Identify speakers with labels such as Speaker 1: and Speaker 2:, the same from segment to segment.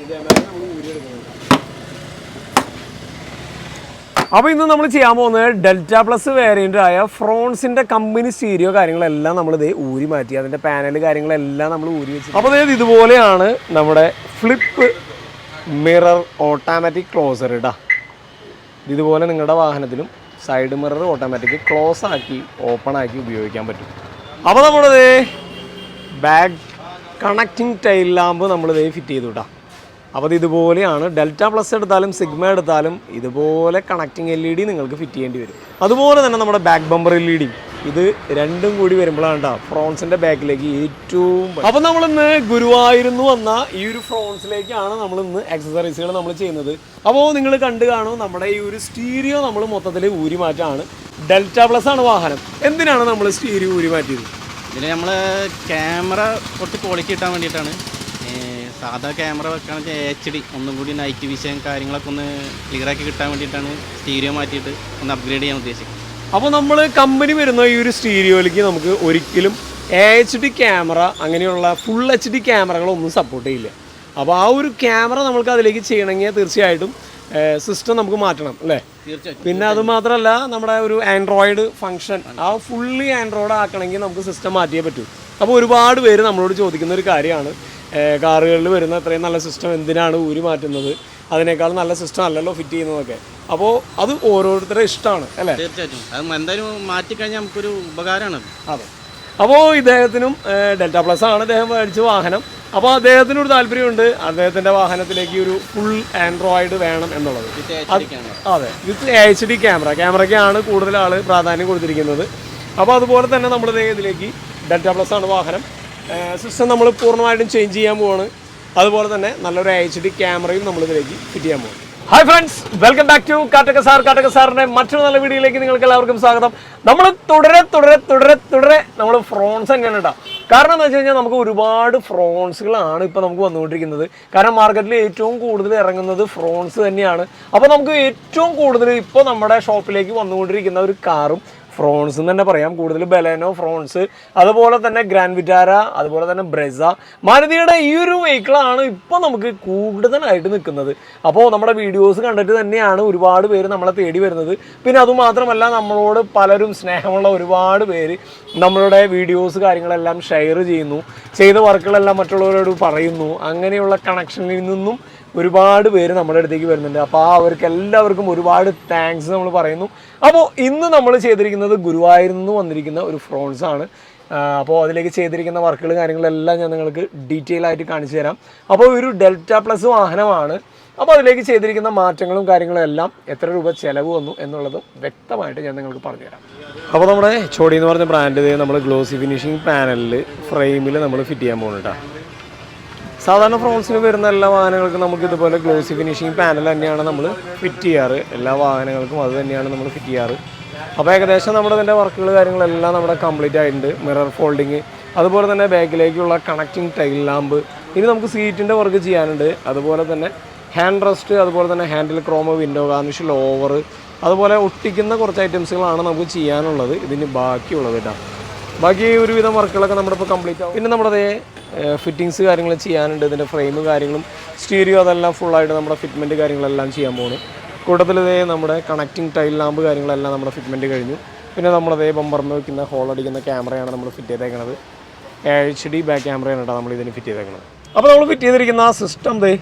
Speaker 1: ഇതേമാതിരി നമ്മൾ അപ്പോൾ ഇന്ന് നമ്മൾ ചെയ്യാൻ പോകുന്നത് ഡെൽറ്റ പ്ലസ് വേരിയന്റ് ആയ ഫ്രോൺസിന്റെ കമ്പനി സ്റ്റീരിയോ കാര്യങ്ങളെല്ലാം നമ്മൾ ഇതേ ഊരി മാറ്റി. അതിന്റെ പാനൽ കാര്യങ്ങളെല്ലാം നമ്മൾ ഊരി വെച്ചു അപ്പോൾ അതായത് ഇതുപോലെയാണ് നമ്മുടെ ഫ്ലിപ്പ് മിറർ ഓട്ടോമാറ്റിക് ക്ലോസർ ഇടാ. ഇതുപോലെ നിങ്ങളുടെ വാഹനത്തിലും സൈഡ് മിറർ ഓട്ടോമാറ്റിക് ക്ലോസ് ആക്കി ഓപ്പൺ ആക്കി ഉപയോഗിക്കാൻ പറ്റും. അപ്പോൾ നമ്മളത് ബാഗ് കണക്റ്റിംഗ് ടൈൽ ലാമ്പ് നമ്മൾ ഇതേ ഫിറ്റ് ചെയ്തു കേട്ടോ അപ്പോൾ ഇത് ഇതുപോലെയാണ് ഡെൽറ്റ പ്ലസ് എടുത്താലും സിഗ്മ എടുത്താലും ഇതുപോലെ കണക്റ്റിംഗ് എൽ ഇ ഡി നിങ്ങൾക്ക് ഫിറ്റ് ചെയ്യേണ്ടി വരും. അതുപോലെ തന്നെ നമ്മുടെ back bumper L E D ഇത് രണ്ടും കൂടി വരുമ്പോഴാണ് കേട്ടോ ഫ്രോൺസിന്റെ ബാക്കിലേക്ക് ഏറ്റവും അപ്പോൾ നമ്മൾ ഇന്ന് ഗുരുവായൂരുന്ന് വന്ന ഈ ഒരു ഫ്രോൺസിലേക്കാണ് നമ്മൾ ഇന്ന് എക്സസറീസുകൾ നമ്മൾ ചെയ്യുന്നത്. അപ്പോൾ നിങ്ങൾ കണ്ടു കാണും നമ്മുടെ ഈ ഒരു സ്റ്റീരിയോ നമ്മൾ മൊത്തത്തിൽ ഊരി മാറ്റാണ് ഡെൽറ്റ പ്ലസ് ആണ് വാഹനം. എന്തിനാണ് നമ്മൾ സ്റ്റീരിയോ ഊരി മാറ്റിയത്
Speaker 2: ഇതിൽ നമ്മൾ ക്യാമറ കുറച്ച് ക്വാളിറ്റി കിട്ടാൻ വേണ്ടിയിട്ടാണ്. സാധാ ക്യാമറ വെക്കുകയാണെന്ന് വെച്ചാൽ എച്ച് ഡി ഒന്നും കൂടി നൈറ്റ് വിഷൻ കാര്യങ്ങളൊക്കെ ഒന്ന് ക്ലിയർ ആക്കി കിട്ടാൻ വേണ്ടിയിട്ടാണ് സ്റ്റീരിയോ മാറ്റിയിട്ട് ഒന്ന് അപ്ഗ്രേഡ് ചെയ്യാൻ ഉദ്ദേശിക്കുന്നത്.
Speaker 1: അപ്പോൾ നമ്മൾ കമ്പനി വരുന്ന ഈ ഒരു സ്റ്റീരിയോയിലേക്ക് നമുക്ക് ഒരിക്കലും എച്ച് ഡി ക്യാമറ അങ്ങനെയുള്ള ഫുൾ എച്ച് ഡി ക്യാമറകളൊന്നും സപ്പോർട്ട് ചെയ്യില്ല. അപ്പോൾ ആ ഒരു ക്യാമറ നമുക്ക് അതിലേക്ക് ചെയ്യണമെങ്കിൽ തീർച്ചയായിട്ടും സിസ്റ്റം നമുക്ക് മാറ്റണം അല്ലേ? പിന്നെ അത് മാത്രമല്ല നമ്മുടെ ഒരു ആൻഡ്രോയിഡ് ഫംഗ്ഷൻ ആ ഫുള്ളി ആൻഡ്രോയിഡ് ആക്കണമെങ്കിൽ നമുക്ക് സിസ്റ്റം മാറ്റിയേ പറ്റൂ. അപ്പോൾ ഒരുപാട് പേര് നമ്മളോട് ചോദിക്കുന്ന ഒരു കാര്യമാണ്. കാറുകളിൽ വരുന്ന അത്രയും നല്ല സിസ്റ്റം എന്തിനാണ് ഊരി മാറ്റുന്നത്? അതിനേക്കാൾ നല്ല സിസ്റ്റം അല്ലല്ലോ ഫിറ്റ് ചെയ്യുന്നതൊക്കെ. അപ്പോൾ അത് ഓരോരുത്തരുടെ ഇഷ്ടമാണ് അല്ലേ?
Speaker 2: തീർച്ചയായിട്ടും. അത് എന്തായാലും മാറ്റിക്കഴിഞ്ഞാൽ നമുക്കൊരു ഉപകാരമാണ്.
Speaker 1: അതെ. അപ്പോൾ ഇദ്ദേഹത്തിനും ഡെൽറ്റ പ്ലസ് ആണ് അദ്ദേഹം മേടിച്ച വാഹനം. അപ്പോൾ അദ്ദേഹത്തിന് ഒരു താല്പര്യമുണ്ട് അദ്ദേഹത്തിന്റെ വാഹനത്തിലേക്ക് ഒരു ഫുൾ ആൻഡ്രോയിഡ് വേണം എന്നുള്ളത്. അതെ വിത്ത് എച്ച് ഡി ക്യാമറ ക്യാമറയ്ക്കാണ് കൂടുതൽ ആൾ പ്രാധാന്യം കൊടുത്തിരിക്കുന്നത്. അപ്പോൾ അതുപോലെ തന്നെ നമ്മൾ ഇതിലേക്ക് ഡെൽറ്റ പ്ലസ് ആണ് വാഹനം. സിസ്റ്റം നമ്മൾ പൂർണമായിട്ടും ചേഞ്ച് ചെയ്യാൻ പോവാണ്. അതുപോലെ തന്നെ നല്ലൊരു എച്ച് ഡി ക്യാമറയും നമ്മൾ ഇതിലേക്ക് ഫിറ്റ് ചെയ്യാൻ പോകും hi friends welcome back to Kattaka sir Kattaka സാറിന്റെ മറ്റൊരു നല്ല വീഡിയോയിലേക്ക് നിങ്ങൾക്ക് എല്ലാവർക്കും സ്വാഗതം. നമ്മൾ തുടരെ തുടരെ തുടരെ തുടരെ നമ്മൾ ഫ്രോൺസ് തന്നെയാണ് കേട്ടോ കാരണം എന്താ വെച്ച് കഴിഞ്ഞാൽ നമുക്ക് ഒരുപാട് ഫ്രോൺസുകളാണ് ഇപ്പോൾ നമുക്ക് വന്നുകൊണ്ടിരിക്കുന്നത്. കാരണം മാർക്കറ്റിൽ ഏറ്റവും കൂടുതൽ ഇറങ്ങുന്നത് ഫ്രോൺസ് തന്നെയാണ്. അപ്പോൾ നമുക്ക് ഏറ്റവും കൂടുതൽ ഇപ്പോൾ നമ്മുടെ ഷോപ്പിലേക്ക് വന്നുകൊണ്ടിരിക്കുന്ന ഒരു കാറും ഫ്രോൺസ് എന്ന് തന്നെ പറയാം. കൂടുതൽ ബലേനോ ഫ്രോൺസ് അതുപോലെ തന്നെ ഗ്രാൻഡ് വിറ്റാര അതുപോലെ തന്നെ ബ്രെസ. മാരുതിയുടെ ഈ ഒരു വെഹിക്കിളാണ് ഇപ്പോൾ നമുക്ക് കൂടുതലായിട്ട് നിൽക്കുന്നത്. അപ്പോൾ നമ്മുടെ വീഡിയോസ് കണ്ടിട്ട് തന്നെയാണ് ഒരുപാട് പേര് നമ്മളെ തേടി വരുന്നത്. പിന്നെ അതുമാത്രമല്ല നമ്മളോട് പലരും സ്നേഹമുള്ള ഒരുപാട് പേര് നമ്മളുടെ വീഡിയോസ് കാര്യങ്ങളെല്ലാം ഷെയർ ചെയ്യുന്നു. ചെയ്ത വർക്കുകളെല്ലാം മറ്റുള്ളവരോട് പറയുന്നു. അങ്ങനെയുള്ള കണക്ഷനിൽ നിന്നും ഒരുപാട് പേര് നമ്മുടെ അടുത്തേക്ക് വരുന്നുണ്ട്. അപ്പോൾ ആ അവർക്ക് എല്ലാവർക്കും ഒരുപാട് താങ്ക്സ് നമ്മൾ പറയുന്നു. അപ്പോൾ ഇന്ന് നമ്മൾ ചെയ്തിരിക്കുന്നത് ഗുരുവായൂരിൽ നിന്ന് വന്നിരിക്കുന്ന ഒരു ഫ്രോൺസ് ആണ്. അപ്പോൾ അതിലേക്ക് ചെയ്തിരിക്കുന്ന വർക്കുകൾ കാര്യങ്ങളെല്ലാം ഞാൻ നിങ്ങൾക്ക് ഡീറ്റെയിൽ ആയിട്ട് കാണിച്ചു തരാം. അപ്പോൾ ഒരു ഡെൽറ്റ പ്ലസ് വാഹനമാണ്. അപ്പോൾ അതിലേക്ക് ചെയ്തിരിക്കുന്ന മാറ്റങ്ങളും കാര്യങ്ങളും എല്ലാം എത്ര രൂപ ചിലവ് വന്നു എന്നുള്ളതും വ്യക്തമായിട്ട് ഞാൻ നിങ്ങൾക്ക് പറഞ്ഞുതരാം അപ്പോൾ നമ്മുടെ ചോടി എന്ന് പറഞ്ഞ ബ്രാൻഡ് നമ്മൾ ഗ്ലോസി ഫിനിഷിംഗ് പാനലിൽ ഫ്രെയിമിൽ നമ്മൾ ഫിറ്റ് ചെയ്യാൻ പോകുന്നുണ്ട് കേട്ടോ സാധാരണ ഫ്രോൺസിന് വരുന്ന എല്ലാ വാഹനങ്ങൾക്കും നമുക്ക് ഇതുപോലെ ഗ്ലോസി ഫിനിഷിംഗ് പാനൽ തന്നെയാണ് നമ്മൾ ഫിറ്റ് ചെയ്യാറ്. എല്ലാ വാഹനങ്ങൾക്കും അത് തന്നെയാണ് നമ്മൾ ഫിറ്റ് ചെയ്യാറ്. അപ്പോൾ ഏകദേശം നമ്മുടെ ഇതിന്റെ വർക്കുകൾ കാര്യങ്ങളെല്ലാം നമ്മുടെ കംപ്ലീറ്റ് ആയിട്ടുണ്ട്. മിറർ ഫോൾഡിങ് അതുപോലെ തന്നെ ബാക്കിലേക്കുള്ള കണക്റ്റിംഗ് ടൈൽ ലാമ്പ് ഇനി നമുക്ക് സീറ്റിന്റെ വർക്ക് ചെയ്യാനുണ്ട്. അതുപോലെ തന്നെ ഹാൻഡ് റെസ്റ്റ് അതുപോലെ തന്നെ handle chrome window garnish lower അതുപോലെ ഒട്ടിക്കുന്ന കുറച്ച് ഐറ്റംസുകളാണ് നമുക്ക് ചെയ്യാനുള്ളത്. ഇതിന് ബാക്കിയുള്ളത് കേട്ടോ. ബാക്കി ഒരുവിധം വർക്കുകളൊക്കെ നമ്മുടെ ഇപ്പോൾ കംപ്ലീറ്റ് ആവും. പിന്നെ നമ്മുടെ ഫിറ്റിങ്സ് കാര്യങ്ങൾ ചെയ്യാനുണ്ട്. ഇതിന്റെ ഫ്രെയിം കാര്യങ്ങളും സ്റ്റീരിയോ അതെല്ലാം ഫുള്ളായിട്ട് നമ്മുടെ ഫിറ്റ്മെന്റ് കാര്യങ്ങളെല്ലാം ചെയ്യാൻ പോകുന്നു കൂട്ടത്തിൽ ഇതേ നമ്മുടെ കണക്റ്റിംഗ് ടൈൽ ലാമ്പ് കാര്യങ്ങളെല്ലാം നമ്മുടെ ഫിറ്റ്മെന്റ് കഴിഞ്ഞു. പിന്നെ നമ്മളതേ ബമ്പറിന് വയ്ക്കുന്ന ഹോൾ അടിക്കുന്ന ക്യാമറയാണ് നമ്മൾ ഫിറ്റ് ചെയ്തേക്കുന്നത് എച്ച് ഡി ബാക്ക് ക്യാമറയാണ് കേട്ടോ നമ്മൾ ഇതിന് ഫിറ്റ് ചെയ്തേക്കുന്നത് അപ്പോൾ നമ്മൾ ഫിറ്റ് ചെയ്തിരിക്കുന്ന ആ സിസ്റ്റം ദേ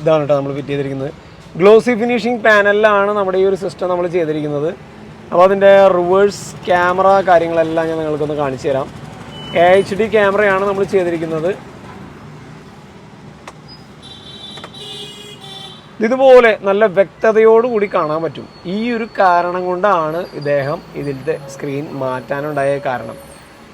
Speaker 1: ഇതാണ് കേട്ടോ നമ്മൾ ഫിറ്റ് ചെയ്തിരിക്കുന്നത്. ഗ്ലോസി ഫിനിഷിംഗ് പാനലിലാണ് നമ്മുടെ ഈ ഒരു സിസ്റ്റം നമ്മൾ ചെയ്തിരിക്കുന്നത്. അപ്പോൾ അതിന്റെ റിവേഴ്സ് ക്യാമറ കാര്യങ്ങളെല്ലാം ഞാൻ നിങ്ങൾക്കൊന്ന് കാണിച്ചു തരാം. എച്ച് ഡി ക്യാമറയാണ് നമ്മൾ ചെയ്തിരിക്കുന്നത്. ഇതുപോലെ നല്ല വ്യക്തതയോടുകൂടി കാണാൻ പറ്റും. ഈ ഒരു കാരണം കൊണ്ടാണ് ഇദ്ദേഹം ഇതിന്റെ സ്ക്രീൻ മാറ്റാനുണ്ടായ കാരണം.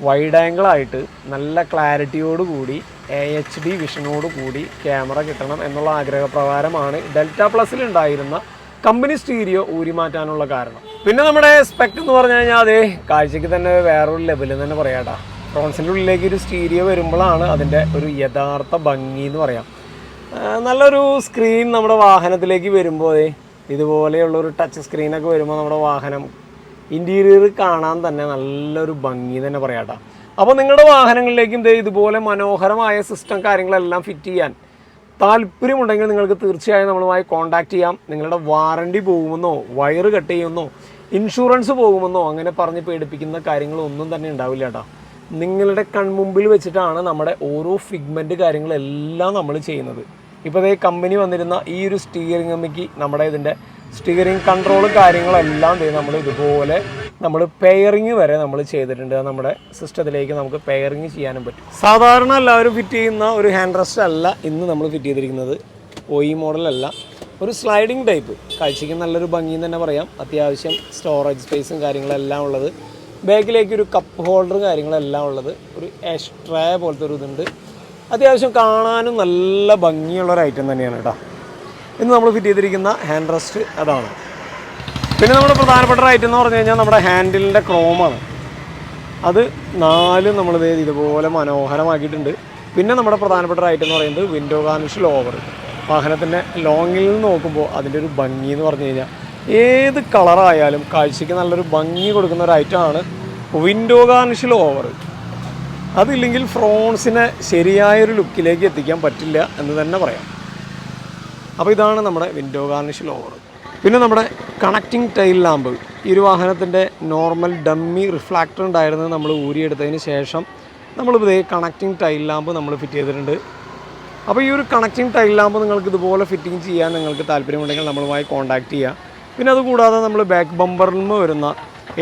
Speaker 1: വൈഡ് ആംഗിളായിട്ട് നല്ല ക്ലാരിറ്റിയോടുകൂടി എ എച്ച് ഡി വിഷനോടുകൂടി ക്യാമറ കിട്ടണം എന്നുള്ള ആഗ്രഹപ്രകാരമാണ്. ഡെൽറ്റ പ്ലസിൽ ഉണ്ടായിരുന്ന കമ്പനി സ്റ്റീരിയോ ഊരി മാറ്റാനുള്ള കാരണം. പിന്നെ നമ്മുടെ സ്പെക്ട് എന്ന് പറഞ്ഞു കഴിഞ്ഞാൽ അതെ കാഴ്ചയ്ക്ക് തന്നെ വേറൊരു ലെവലിൽ തന്നെ പറയാട്ടാ ഫ്രോൺസിന്റെ ഉള്ളിലേക്ക് ഒരു സ്റ്റീരിയോ വരുമ്പോഴാണ് അതിന്റെ ഒരു യഥാർത്ഥ ഭംഗി എന്ന് പറയാം. നല്ലൊരു സ്ക്രീൻ നമ്മുടെ വാഹനത്തിലേക്ക് വരുമ്പോൾ ഇതുപോലെയുള്ള ഒരു ടച്ച് സ്ക്രീനൊക്കെ വരുമ്പോൾ നമ്മുടെ വാഹനം ഇന്റീരിയർ കാണാൻ തന്നെ നല്ലൊരു ഭംഗി തന്നെ പറയാട്ടാ അപ്പോൾ നിങ്ങളുടെ വാഹനങ്ങളിലേക്കും ദേ ഇതുപോലെ മനോഹരമായ സിസ്റ്റം കാര്യങ്ങളെല്ലാം ഫിറ്റ് ചെയ്യാൻ താല്പര്യമുണ്ടെങ്കിൽ നിങ്ങൾക്ക് തീർച്ചയായും നമ്മളുമായി കോൺടാക്ട് ചെയ്യാം. നിങ്ങളുടെ വാറണ്ടി പോകുമെന്നോ വയറ് കട്ട് ചെയ്യുമെന്നോ ഇൻഷുറൻസ് പോകുമെന്നോ അങ്ങനെ പറഞ്ഞ് പേടിപ്പിക്കുന്ന കാര്യങ്ങളൊന്നും തന്നെ ഉണ്ടാവില്ല കേട്ടോ. നിങ്ങളുടെ കൺമുമ്പിൽ വെച്ചിട്ടാണ് നമ്മുടെ ഓരോ ഫിഗ്മെന്റ് കാര്യങ്ങളെല്ലാം നമ്മൾ ചെയ്യുന്നത്. ഇപ്പോൾ ഇതേ കമ്പനി വന്നിരുന്ന ഈ ഒരു സ്റ്റിയറിംഗ് കമ്മിക്ക് നമ്മുടെ ഇതിന്റെ സ്റ്റിയറിംഗ് കൺട്രോളും കാര്യങ്ങളെല്ലാം ചെയ്ത് നമ്മൾ ഇതുപോലെ നമ്മൾ പെയറിങ് വരെ നമ്മൾ ചെയ്തിട്ടുണ്ട്. നമ്മുടെ സിസ്റ്റത്തിലേക്ക് നമുക്ക് പെയറിങ് ചെയ്യാനും പറ്റും. സാധാരണ എല്ലാവരും ഫിറ്റ് ചെയ്യുന്ന ഒരു ഹാൻഡ് റെസ്റ്റ് അല്ല ഇന്ന് നമ്മൾ ഫിറ്റ് ചെയ്തിരിക്കുന്നത്. ഒയി മോഡലല്ല ഒരു സ്ലൈഡിങ് ടൈപ്പ് കാഴ്ചയ്ക്ക് നല്ലൊരു ഭംഗി തന്നെ പറയാം. അത്യാവശ്യം സ്റ്റോറേജ് സ്പേസും കാര്യങ്ങളെല്ലാം ഉള്ളത്. ബാക്കിലേക്ക് ഒരു കപ്പ് ഹോൾഡർ കാര്യങ്ങളെല്ലാം ഉള്ളത്. ഒരു എക്സ്ട്രാ പോലത്തെ ഒരു ഇതുണ്ട്. അത്യാവശ്യം കാണാനും നല്ല ഭംഗിയുള്ള ഒരു ഐറ്റം തന്നെയാണ് കേട്ടോ. ഇന്ന് നമ്മൾ ഫിറ്റ് ചെയ്തിരിക്കുന്ന ഹാൻഡ് റെസ്റ്റ് അതാണ്. പിന്നെ നമ്മുടെ പ്രധാനപ്പെട്ട ഐറ്റം എന്ന് പറഞ്ഞു കഴിഞ്ഞാൽ നമ്മുടെ ഹാൻഡിലിന്റെ ക്രോമാണ് അത് നാലും നമ്മൾ ഇതുപോലെ മനോഹരമാക്കിയിട്ടുണ്ട്. പിന്നെ നമ്മുടെ പ്രധാനപ്പെട്ട ഐറ്റം എന്ന് പറയുന്നത് വിൻഡോ ഗാർണിഷ് ലോവർ വാഹനത്തിന്റെ ലോങ്ങിൽ നിന്ന് നോക്കുമ്പോൾ അതിന്റെ ഒരു ഭംഗി എന്ന് പറഞ്ഞു കഴിഞ്ഞാൽ ഏത് കളറായാലും കാഴ്ചയ്ക്ക് നല്ലൊരു ഭംഗി കൊടുക്കുന്ന ഒരു ഐറ്റമാണ് വിൻഡോ ഗാർണിഷ് ലോവർ അതില്ലെങ്കിൽ ഫ്രോൺസിനെ ശരിയായൊരു ലുക്കിലേക്ക് എത്തിക്കാൻ പറ്റില്ല എന്ന് തന്നെ പറയാം. അപ്പോൾ ഇതാണ് നമ്മുടെ വിൻഡോ ഗാർണിഷ് ലോവർ. പിന്നെ നമ്മുടെ കണക്റ്റിംഗ് ടൈൽ ലാമ്പ് ഈ ഒരു വാഹനത്തിന്റെ നോർമൽ ഡമ്മി റിഫ്ലാക്ടർ ഉണ്ടായിരുന്നത് നമ്മൾ ഊരിയെടുത്തതിന് ശേഷം. നമ്മൾ ഇതേ കണക്റ്റിംഗ് ടൈൽ ലാമ്പ് നമ്മൾ ഫിറ്റ് ചെയ്തിട്ടുണ്ട്. അപ്പോൾ ഈ ഒരു കണക്റ്റിംഗ് ടൈൽ ലാമ്പ് നിങ്ങൾക്ക് ഇതുപോലെ ഫിറ്റിംഗ് ചെയ്യാൻ നിങ്ങൾക്ക് താല്പര്യമുണ്ടെങ്കിൽ നമ്മളുമായി കോൺടാക്റ്റ് ചെയ്യുക പിന്നെ അതുകൂടാതെ നമ്മൾ ബാക്ക് ബമ്പറിൽ നിന്ന് വരുന്ന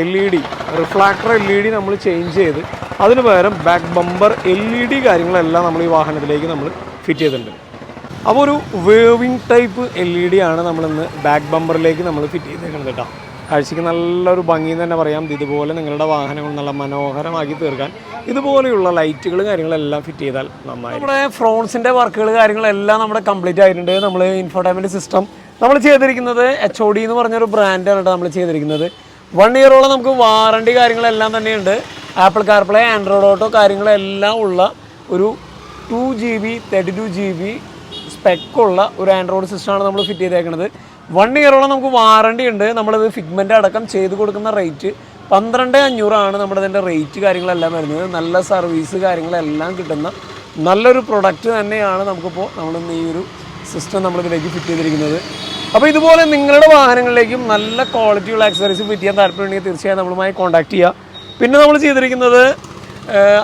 Speaker 1: L E D reflector L E D നമ്മൾ ചേഞ്ച് ചെയ്ത്. അതിന് പകരം back bumper L E D കാര്യങ്ങളെല്ലാം നമ്മൾ ഈ വാഹനത്തിലേക്ക് നമ്മൾ ഫിറ്റ് ചെയ്തിട്ടുണ്ട്. അപ്പോൾ ഒരു waving type L E D ആണ് നമ്മളിന്ന് ബാക്ക് ബമ്പറിലേക്ക് നമ്മൾ ഫിറ്റ് ചെയ്തേക്കുന്നത് കേട്ടോ കാഴ്ചയ്ക്ക് നല്ലൊരു ഭംഗി തന്നെ പറയാം. ഇതുപോലെ നിങ്ങളുടെ വാഹനങ്ങൾ നല്ല മനോഹരമാക്കി തീർക്കാൻ ഇതുപോലെയുള്ള ലൈറ്റുകൾ കാര്യങ്ങളെല്ലാം ഫിറ്റ് ചെയ്താൽ നന്നായി നമ്മുടെ ഫ്രോൺസിന്റെ വർക്കുകൾ കാര്യങ്ങളെല്ലാം നമ്മുടെ കംപ്ലീറ്റ് ആയിട്ടുണ്ട്. നമ്മൾ ഇൻഫോർട്ടൈൻമെന്റ് സിസ്റ്റം നമ്മൾ ചെയ്തിരിക്കുന്നത് എച്ച് ഒ ഡി എന്ന് പറഞ്ഞൊരു ബ്രാൻഡാണ് നമ്മൾ ചെയ്തിരിക്കുന്നത്. വൺ ഇയറോളം നമുക്ക് വാറണ്ടി കാര്യങ്ങളെല്ലാം തന്നെയുണ്ട്. ആപ്പിൾ കാർപ്ലേ ആൻഡ്രോയിഡ് ഓട്ടോ കാര്യങ്ങളെല്ലാം ഉള്ള ഒരു two G B thirty two G B സ്പെക്കുള്ള ഒരു ആൻഡ്രോയിഡ് സിസ്റ്റമാണ് നമ്മൾ ഫിറ്റ് ചെയ്തേക്കുന്നത് വൺ ഇയറോളം നമുക്ക് വാറണ്ടി ഉണ്ട്. നമ്മളത് ഫിഗ്മെന്റ് അടക്കം ചെയ്ത് കൊടുക്കുന്ന റേറ്റ് പന്ത്രണ്ട് അഞ്ഞൂറാണ് നമ്മുടെ റേറ്റ് കാര്യങ്ങളെല്ലാം വരുന്നത്. നല്ല സർവീസ് കാര്യങ്ങളെല്ലാം കിട്ടുന്ന നല്ലൊരു പ്രൊഡക്റ്റ് തന്നെയാണ് നമുക്കിപ്പോൾ നമ്മളിന്ന് ഈ ഒരു സിസ്റ്റം നമ്മളിതിലേക്ക് ഫിറ്റ് ചെയ്തിരിക്കുന്നത്. അപ്പോൾ ഇതുപോലെ നിങ്ങളുടെ വാഹനങ്ങളിലേക്കും നല്ല ക്വാളിറ്റിയുള്ള ആക്സസറീസ് ഫിറ്റ് ചെയ്യാൻ താല്പര്യമുണ്ടെങ്കിൽ തീർച്ചയായും നമ്മളുമായി കോൺടാക്ട് ചെയ്യുക പിന്നെ നമ്മൾ ചെയ്തിരിക്കുന്നത്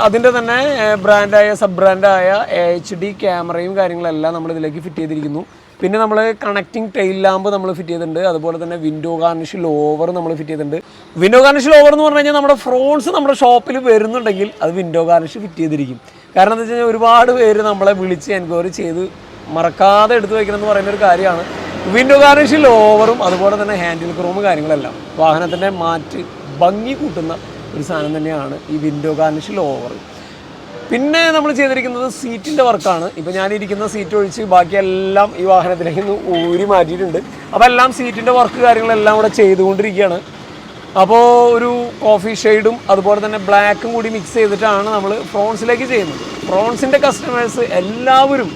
Speaker 1: അതിന്റെ തന്നെ ബ്രാൻഡായ സബ് ബ്രാൻഡായ എച്ച് ഡി ക്യാമറയും കാര്യങ്ങളെല്ലാം നമ്മൾ ഇതിലേക്ക് ഫിറ്റ് ചെയ്തിരിക്കുന്നു. പിന്നെ നമ്മൾ കണക്റ്റിംഗ് ടെയിൽ ലാമ്പ് നമ്മൾ ഫിറ്റ് ചെയ്തിട്ടുണ്ട്. അതുപോലെ തന്നെ വിൻഡോ ഗാർണിഷ് ലോവർ നമ്മൾ ഫിറ്റ് ചെയ്തിട്ടുണ്ട്. വിൻഡോ ഗാർണിഷ് ലോവർ എന്ന് പറഞ്ഞു കഴിഞ്ഞാൽ നമ്മുടെ ഫ്രോൺസ് നമ്മുടെ ഷോപ്പിൽ വരുന്നുണ്ടെങ്കിൽ അത് വിൻഡോ ഗാർണിഷ് ഫിറ്റ് ചെയ്തിരിക്കും. കാരണം എന്താ വെച്ച് കഴിഞ്ഞാൽ ഒരുപാട് പേര് നമ്മളെ വിളിച്ച് എൻക്വയറി ചെയ്ത് മറക്കാതെ എടുത്തു വയ്ക്കണമെന്ന് പറയുന്ന ഒരു കാര്യമാണ്. വിൻഡോ ഗാർണിഷ് ലോവറും അതുപോലെ തന്നെ ഹാൻഡിൽ ക്രോമും കാര്യങ്ങളെല്ലാം. വാഹനത്തിന്റെ മാറ്റ് ഭംഗി കൂട്ടുന്ന ഒരു സാധനം തന്നെയാണ് ഈ വിൻഡോ ഗാർണിഷ് ലോവർ പിന്നെ നമ്മൾ ചെയ്തിരിക്കുന്നത് സീറ്റിന്റെ വർക്കാണ് ഇപ്പോൾ ഞാനിരിക്കുന്ന സീറ്റ് ഒഴിച്ച് ബാക്കിയെല്ലാം ഈ വാഹനത്തിലേക്ക് നിന്ന് ഊരി മാറ്റിയിട്ടുണ്ട്. അപ്പോൾ എല്ലാം സീറ്റിന്റെ വർക്ക് കാര്യങ്ങളെല്ലാം കൂടെ ചെയ്തുകൊണ്ടിരിക്കുകയാണ്. അപ്പോൾ ഒരു കോഫി ഷെയ്ഡും അതുപോലെ തന്നെ ബ്ലാക്കും കൂടി മിക്സ് ചെയ്തിട്ടാണ് നമ്മൾ ഫ്രോൺസിലേക്ക് ചെയ്യുന്നത്. ഫ്രോൺസിന്റെ കസ്റ്റമേഴ്സ് എല്ലാവരും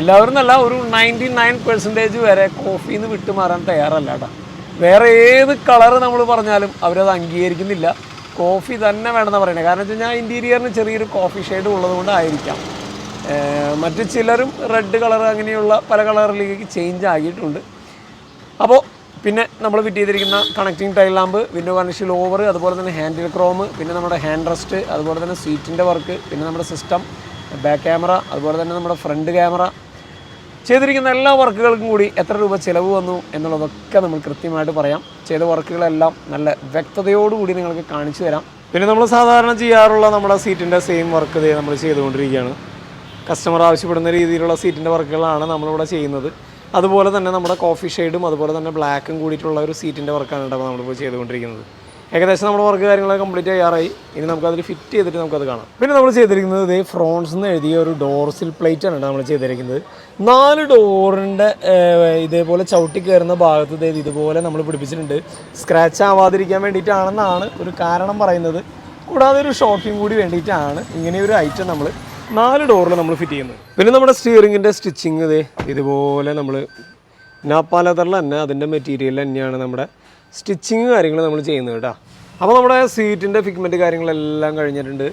Speaker 1: എല്ലാവരും എന്നല്ല ഒരു നയന്റി നയൻ പെർസെന്റേജ് വരെ കോഫിയിൽ നിന്ന് വിട്ടുമാറാൻ തയ്യാറല്ല കേട്ടോ. വേറെ ഏത് കളറ് നമ്മൾ പറഞ്ഞാലും അവരത് അംഗീകരിക്കുന്നില്ല. കോഫി തന്നെ വേണമെന്ന് പറയുന്നത് കാരണം വെച്ച് കഴിഞ്ഞാൽ ഇന്റീരിയറിന് ചെറിയൊരു കോഫി ഷെയ്ഡ് ഉള്ളത് കൊണ്ടായിരിക്കാം. മറ്റു ചിലരും റെഡ് കളർ അങ്ങനെയുള്ള പല കളറിലേക്ക് ചേഞ്ച് ആയിട്ടുണ്ട് അപ്പോൾ പിന്നെ നമ്മൾ ഫിറ്റ് ചെയ്തിരിക്കുന്ന connecting tail lamp window connection over അതുപോലെ തന്നെ ഹാൻഡിൽ ക്രോം പിന്നെ നമ്മുടെ ഹാൻഡ് റെസ്റ്റ് അതുപോലെ തന്നെ സീറ്റിന്റെ വർക്ക് പിന്നെ നമ്മുടെ സിസ്റ്റം ബാക്ക് ക്യാമറ അതുപോലെ തന്നെ നമ്മുടെ ഫ്രണ്ട് ക്യാമറ ചെയ്തിരിക്കുന്ന എല്ലാ വർക്കുകൾക്കും കൂടി എത്ര രൂപ ചിലവ് വന്നു എന്നുള്ളതൊക്കെ നമ്മൾ കൃത്യമായിട്ട് പറയാം. ചെയ്ത വർക്കുകളെല്ലാം നല്ല വ്യക്തതയോടുകൂടി നിങ്ങൾക്ക് കാണിച്ചു തരാം. പിന്നെ നമ്മൾ സാധാരണ ചെയ്യാറുള്ള നമ്മുടെ സീറ്റിന്റെ സെയിം വർക്ക് ഇതേ നമ്മൾ ചെയ്തുകൊണ്ടിരിക്കുകയാണ്. കസ്റ്റമർ ആവശ്യപ്പെടുന്ന രീതിയിലുള്ള സീറ്റിന്റെ വർക്കുകളാണ് നമ്മളിവിടെ ചെയ്യുന്നത്. അതുപോലെ തന്നെ നമ്മുടെ കോഫി ഷെയ്ഡും അതുപോലെ തന്നെ ബ്ലാക്കും കൂടിയിട്ടുള്ള ഒരു സീറ്റിന്റെ വർക്കാണ് കേട്ടോ നമ്മളിപ്പോൾ ചെയ്തുകൊണ്ടിരിക്കുന്നത്. ഏകദേശം നമ്മുടെ വർക്ക് കാര്യങ്ങളൊക്കെ കംപ്ലീറ്റ് ചെയ്യാറായി ഇനി നമുക്ക് അതിൽ ഫിറ്റ് ചെയ്തിട്ട് നമുക്കത് കാണാം. പിന്നെ നമ്മൾ ചെയ്തിരിക്കുന്നത് ഇതേ ഫ്രോൺസ് എന്ന് എഴുതിയ ഒരു ഡോർസിൽ പ്ലേറ്റ് ആണ് നമ്മൾ ചെയ്തിരിക്കുന്നത്. നാല് ഡോറിന്റെ ഇതേപോലെ ചവിട്ടി കയറുന്ന ഭാഗത്ത് ഇതേ ഇതുപോലെ നമ്മൾ പിടിപ്പിച്ചിട്ടുണ്ട്. സ്ക്രാച്ച് ആവാതിരിക്കാൻ വേണ്ടിയിട്ടാണെന്നാണ് ഒരു കാരണം പറയുന്നത്. കൂടാതെ ഒരു ഷോക്കിംഗ് കൂടി വേണ്ടിയിട്ടാണ് ഇങ്ങനെയൊരു ഐറ്റം നമ്മൾ നാല് ഡോറിൽ നമ്മൾ ഫിറ്റ് ചെയ്യുന്നത്. പിന്നെ നമ്മുടെ സ്റ്റിയറിങ്ങിന്റെ സ്റ്റിച്ചിങ് ഇതേ ഇതുപോലെ നമ്മൾ നാപ്പാലതറിൽ തന്നെ അതിന്റെ മെറ്റീരിയൽ തന്നെയാണ് നമ്മുടെ സ്റ്റിച്ചിങ് കാര്യങ്ങൾ നമ്മൾ ചെയ്യുന്നത് കേട്ടോ. അപ്പോൾ നമ്മുടെ സീറ്റിന്റെ ഫിഗ്മെന്റ് കാര്യങ്ങളെല്ലാം കഴിഞ്ഞിട്ടുണ്ട്.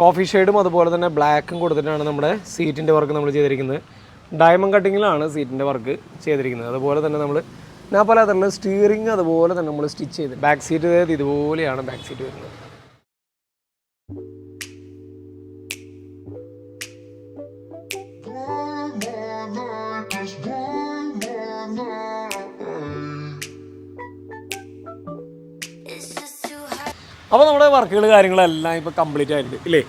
Speaker 1: കോഫി ഷെയ്ഡും അതുപോലെ തന്നെ ബ്ലാക്കും കൊടുത്തിട്ടാണ് നമ്മുടെ സീറ്റിന്റെ വർക്ക് നമ്മൾ ചെയ്തിരിക്കുന്നത്. ഡയമണ്ട് കട്ടിങ്ങിലാണ് സീറ്റിന്റെ വർക്ക് ചെയ്തിരിക്കുന്നത്. അതുപോലെ തന്നെ നമ്മൾ ഞാൻ പല തരത്തിലുള്ള സ്റ്റിയറിംഗ് അതുപോലെ തന്നെ നമ്മൾ സ്റ്റിച്ച് ചെയ്ത്. ബാക്ക് സീറ്റ് ഇതുപോലെയാണ് ബാക്ക് സീറ്റ് വരുന്നത്. വർക്കുകൾ കാര്യങ്ങളെല്ലാം ഇപ്പൊ കംപ്ലീറ്റ് ആയിട്ടുണ്ട്. ഇല്ലേ?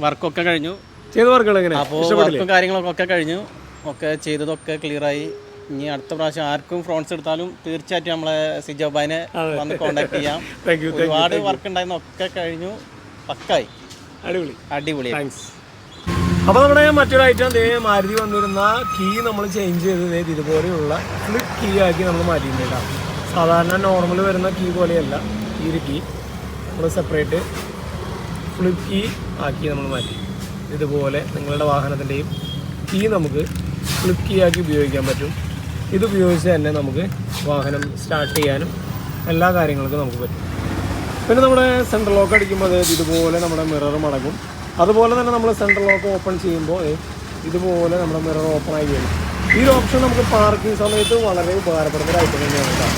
Speaker 1: വർക്കൊക്കെ
Speaker 2: കഴിഞ്ഞു.
Speaker 1: ചെയ്ത വർക്കുകൾ എങ്ങനെ?
Speaker 2: അപ്പോൾ വർക്കും കാര്യങ്ങളൊക്കെ ഒക്കെ കഴിഞ്ഞു. ഒക്കെ ചെയ്തതൊക്കെ ക്ലിയർ ആയി. ഇനി അടുത്ത പ്രാവശ്യം ആർക്കും ഫ്രോൺസ് എടുത്താലും തീർച്ചയായിട്ടും നമ്മളെ സിജോബാനെ വന്ന് കോണ്ടാക്ട് ചെയ്യാം. ഒരുപാട് വർക്ക് ഉണ്ടായിരുന്ന. ഒക്കെ കഴിഞ്ഞു. പക്കായി.
Speaker 1: അടിപൊളി.
Speaker 2: അടിപൊളി
Speaker 1: താങ്ക്സ് അപ്പോൾ നമ്മുടെ മറ്റൊരു ഐറ്റം ദേ മാരുതി വന്നിരുന്ന കീ നമ്മൾ ചേഞ്ച് ചെയ്തത് ഇതുപോലെയുള്ള ഫ്ലിപ്പ് കീ ആക്കി നമ്മൾ മാറ്റിയിട്ടുണ്ട് സാധാരണ നോർമൽ വരുന്ന കീ പോലെയല്ല ഈ ഒരു കീ നമ്മൾ സെപ്പറേറ്റ് ഫ്ലിപ്പ് കീ ആക്കി നമ്മൾ മാറ്റി. ഇതുപോലെ നിങ്ങളുടെ വാഹനത്തിന്റെയും കീ നമുക്ക് ഫ്ലിപ്പ് കീ ആക്കി ഉപയോഗിക്കാൻ പറ്റും. ഇത് ഉപയോഗിച്ച് തന്നെ നമുക്ക് വാഹനം സ്റ്റാർട്ട് ചെയ്യാനും എല്ലാ കാര്യങ്ങൾക്കും നമുക്ക് പറ്റും. പിന്നെ നമ്മുടെ സെൻട്രൽ ലോക്ക് അടിക്കുമ്പോൾ ഇതുപോലെ നമ്മുടെ മിറർ മടങ്ങും. അതുപോലെ തന്നെ നമ്മൾ സെൻട്രൽ ലോക്ക് ഓപ്പൺ ചെയ്യുമ്പോൾ ഇതുപോലെ നമ്മുടെ മിറർ ഓപ്പൺ ആയി വരും. ഈ ഓപ്ഷൻ നമുക്ക് പാർക്കിംഗ് സമയത്ത് വളരെ ഉപകാരപ്പെടുന്ന ഒരു ഐറ്റം തന്നെയാണ് കേട്ടോ.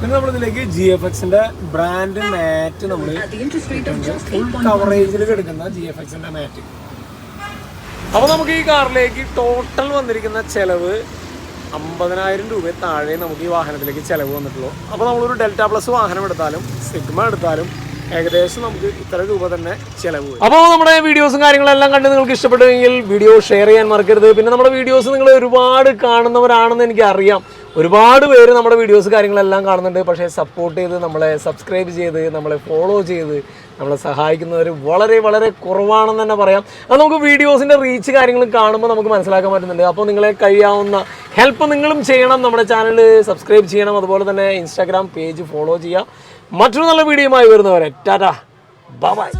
Speaker 1: പിന്നെ നമ്മളിതിലേക്ക് ജി എഫ് എക്സിന്റെ ബ്രാൻഡ് മാറ്റ് നമ്മൾ ഫുൾ കവറേജിൽ എടുക്കുന്ന ജി എഫ് എക്സിന്റെ മാറ്റ് അപ്പോൾ നമുക്ക് ഈ കാറിലേക്ക് ടോട്ടൽ വന്നിരിക്കുന്ന ചെലവ് അമ്പതിനായിരം രൂപ താഴെ നമുക്ക് ഈ വാഹനത്തിലേക്ക് ചിലവ് വന്നിട്ടുള്ളൂ. അപ്പോൾ നമ്മളൊരു ഡെൽറ്റ പ്ലസ് വാഹനം എടുത്താലും സിഗ്മ എടുത്താലും ഏകദേശം നമുക്ക് ഇത്ര രൂപ തന്നെ ചെലവ് അപ്പോൾ നമ്മുടെ വീഡിയോസും കാര്യങ്ങളെല്ലാം കണ്ട് നിങ്ങൾക്ക് ഇഷ്ടപ്പെട്ടുവെങ്കിൽ വീഡിയോ ഷെയർ ചെയ്യാൻ മറക്കരുത്. പിന്നെ നമ്മുടെ വീഡിയോസ് നിങ്ങൾ ഒരുപാട് കാണുന്നവരാണെന്ന് എനിക്ക് അറിയാം ഒരുപാട് പേര് നമ്മുടെ വീഡിയോസ് കാര്യങ്ങളെല്ലാം കാണുന്നുണ്ട്. പക്ഷേ സപ്പോർട്ട് ചെയ്ത് നമ്മളെ സബ്സ്ക്രൈബ് ചെയ്ത് നമ്മളെ ഫോളോ ചെയ്ത് നമ്മളെ സഹായിക്കുന്നവർ വളരെ വളരെ കുറവാണെന്ന് തന്നെ പറയാം. അത് നമുക്ക് വീഡിയോസിന്റെ റീച്ച് കാര്യങ്ങളും കാണുമ്പോൾ നമുക്ക് മനസ്സിലാക്കാൻ പറ്റുന്നുണ്ട്. അപ്പോൾ നിങ്ങളെ കഴിയാവുന്ന ഹെൽപ്പ് നിങ്ങളും ചെയ്യണം. നമ്മുടെ ചാനൽ സബ്സ്ക്രൈബ് ചെയ്യണം. അതുപോലെ തന്നെ ഇൻസ്റ്റാഗ്രാം പേജ് ഫോളോ ചെയ്യുക മറ്റൊരു നല്ല വീഡിയോയുമായി വരുന്നവരെ ടാറ്റാ. ബൈ